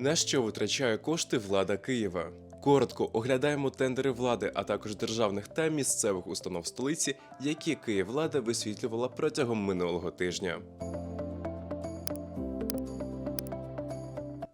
На що витрачає кошти влада Києва? Коротко оглядаємо тендери влади, а також державних та місцевих установ столиці, які Київлада висвітлювала протягом минулого тижня.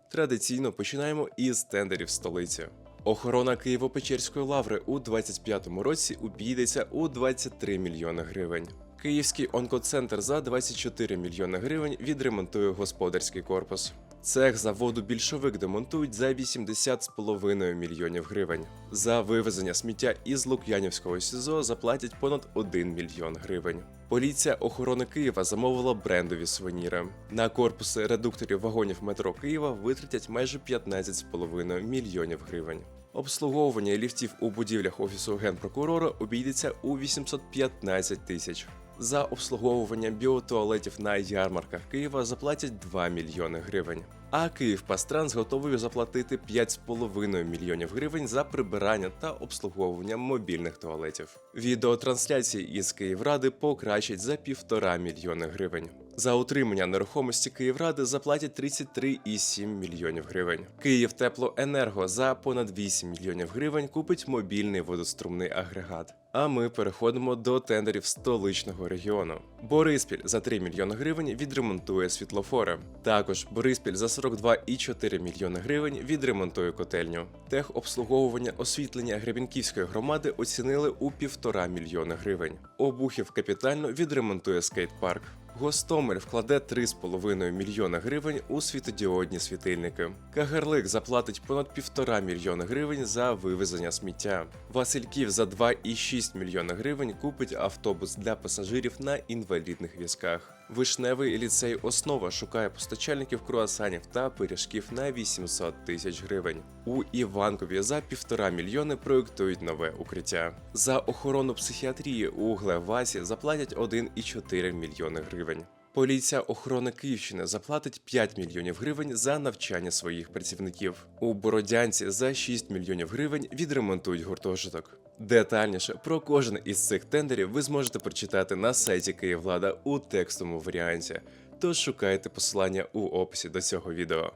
Традиційно починаємо із тендерів столиці. Охорона Києво-Печерської лаври у 25-му році обійдеться у 23 мільйони гривень. Київський онкоцентр за 24 мільйони гривень відремонтує господарський корпус. Цех заводу більшовик демонтують за 80,5 мільйонів гривень. За вивезення сміття із Лук'янівського СІЗО заплатять понад 1 мільйон гривень. Поліція охорони Києва замовила брендові сувеніри. На корпуси редукторів вагонів метро Києва витратять майже 15,5 мільйонів гривень. Обслуговування ліфтів у будівлях офісу генпрокурора обійдеться у 815 тисяч. За обслуговування біотуалетів на ярмарках Києва заплатять 2 мільйони гривень. А Київпастранс готовий заплатити 5,5 мільйонів гривень за прибирання та обслуговування мобільних туалетів. Відеотрансляції із Київради покращать за 1,5 мільйони гривень. За утримання нерухомості Київради заплатять 33,7 мільйонів гривень. Київтеплоенерго за понад 8 мільйонів гривень купить мобільний водострумний агрегат. А ми переходимо до тендерів столичного регіону. Бориспіль за 3 мільйони гривень відремонтує світлофори. Також Бориспіль за 42,4 мільйони гривень відремонтує котельню. Техобслуговування освітлення Гребінківської громади оцінили у 1,5 мільйони гривень. Обухів капітально відремонтує скейт-парк. Гостомель вкладе 3,5 мільйона гривень у світодіодні світильники. Кагарлик заплатить понад 1,5 мільйона гривень за вивезення сміття. Васильків за 2,6 мільйона гривень купить автобус для пасажирів на інвалідних візках. Вишневий ліцей Основа шукає постачальників круасанів та пиріжків на 800 тисяч гривень. У Іванкові за 1,5 мільйони проєктують нове укриття. За охорону психіатрії у Глевасі заплатять 1,4 мільйони гривень. Поліція охорони Київщини заплатить 5 мільйонів гривень за навчання своїх працівників. У Бородянці за 6 мільйонів гривень відремонтують гуртожиток. Детальніше про кожен із цих тендерів ви зможете прочитати на сайті Київлада у текстовому варіанті. Тож шукайте посилання у описі до цього відео.